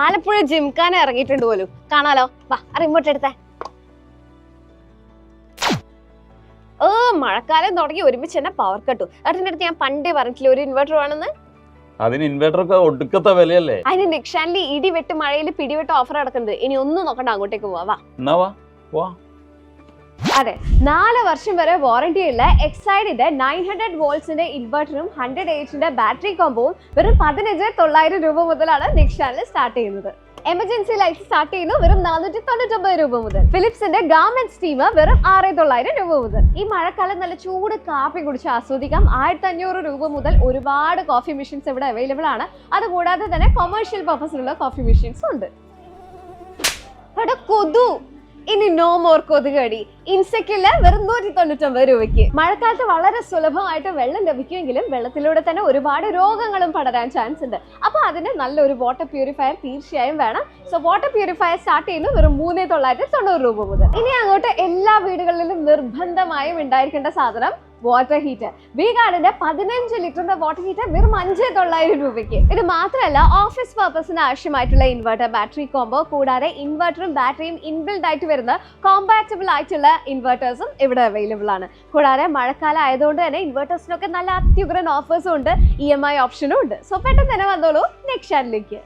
ആലപ്പുഴ ജിംഖാന ഇറങ്ങിയിട്ടുണ്ട് പോലും. കാണാലോ? വാ റിമോട്ട് എടുത്തേ. ഓ മഴക്കാലം തുടങ്ങി. ഒരുമിച്ച് തന്നെ പവർ കട്ടു ഏട്ടന്റെ അടുത്ത് ഞാൻ പണ്ടേ പറഞ്ഞിട്ടില്ല ഒരു ഇൻവെർട്ടർ വേണമെന്ന്? അതിന് ഇൻവെർട്ടർ ഒക്കെ ഒടുക്കത്തെ വിലയല്ലേ? അതിന് നിക്ഷാനിൽ ഇടി വെട്ട് മഴയിൽ പിടിവെട്ട് ഓഫർ നടക്കുന്നുണ്ട്. ഇനി ഒന്നും നോക്കണ്ട അങ്ങോട്ടേക്ക് പോവാ. വാ. എന്നാ വാ വാ. അതെ നാല് വർഷം വരെ വാറണ്ടി ഉള്ള എക്സൈഡിന്റെ നയൻ ഹൺഡ്രഡ് വോൾട്സിന്റെ ഇൻവെർട്ടറും ഹൺഡ്രഡ് എയ്റ്റിന്റെ ബാറ്ററി കോമ്പോവും വെറും പതിനഞ്ച് തൊള്ളായിരം രൂപ മുതലാണ് നിക്ഷാനിൽ സ്റ്റാർട്ട് ചെയ്യുന്നത്. എമർജൻസി ലൈറ്റ് സ്റ്റാർട്ട് ചെയ്യുന്നു വെറും നാനൂറ്റി തൊണ്ണൂറ്റൊമ്പത് രൂപ മുതൽ. ഫിലിപ്സിന്റെ ഗാർമെന്റ് സ്റ്റീമർ വെറും ആറ് തൊള്ളായിരം രൂപ മുതൽ. ഈ മഴക്കാലം നല്ല ചൂട് കാപ്പി കുടിച്ച് ആസ്വദിക്കാം. ആയിരത്തി അഞ്ഞൂറ് രൂപ മുതൽ ഒരുപാട് കോഫി മെഷീൻസ് ഇവിടെ അവൈലബിൾ ആണ്. അതുകൂടാതെ തന്നെ കൊമേഴ്ഷ്യൽ പർപ്പസിലുള്ള കോഫി മെഷീൻസും ഉണ്ട്. കൊതു ഇനി നോ മോർ കൊതുകടി. ഇൻസെക്കിൽ വെറും നൂറ്റി തൊണ്ണൂറ്റൊമ്പത് രൂപയ്ക്ക്. മഴക്കാലത്ത് വളരെ സുലഭമായിട്ട് വെള്ളം ലഭിക്കുമെങ്കിലും വെള്ളത്തിലൂടെ തന്നെ ഒരുപാട് രോഗങ്ങളും പടരാൻ ചാൻസ് ഉണ്ട്. അപ്പൊ അതിന് നല്ലൊരു വാട്ടർ പ്യൂരിഫയർ തീർച്ചയായും വേണം. സോ വാട്ടർ പ്യൂരിഫയർ സ്റ്റാർട്ട് ചെയ്യുന്നത് വെറും മൂന്നേ തൊള്ളായിരത്തി തൊണ്ണൂറ് രൂപ മുതൽ. ഇനി അങ്ങോട്ട് എല്ലാ വീടുകളിലും നിർബന്ധമായും ഉണ്ടായിരിക്കേണ്ട സാധനം വാട്ടർ ഹീറ്റർ വീഗാർഡിന്റെ പതിനഞ്ച് ലിറ്ററിന്റെ വാട്ടർ ഹീറ്റർ വെറും അഞ്ച് തൊള്ളായിരം രൂപയ്ക്ക്. ഇത് മാത്രമല്ല ഓഫീസ് പർപ്പസിന് ആവശ്യമായിട്ടുള്ള ഇൻവെർട്ടർ ബാറ്ററി കോംബോ കൂടാതെ ഇൻവെർട്ടറും ബാറ്ററിയും ഇൻബിൽഡ് ആയിട്ട് വരുന്ന കോമ്പാറ്റബിൾ ആയിട്ടുള്ള ഇൻവെർട്ടേഴ്സും ഇവിടെ അവൈലബിൾ ആണ്. കൂടാതെ മഴക്കാലം ആയതുകൊണ്ട് തന്നെ ഇൻവെർട്ടേഴ്സിനൊക്കെ നല്ല അത്യുഗ്രൻ ഓഫേഴ്സും ഉണ്ട് ഇ എം ഐ ഓപ്ഷനും ഉണ്ട്. സോ പെട്ടെന്ന് തന്നെ വന്നോളൂ നെക്സ്റ്റ് ഷാനിലേക്ക്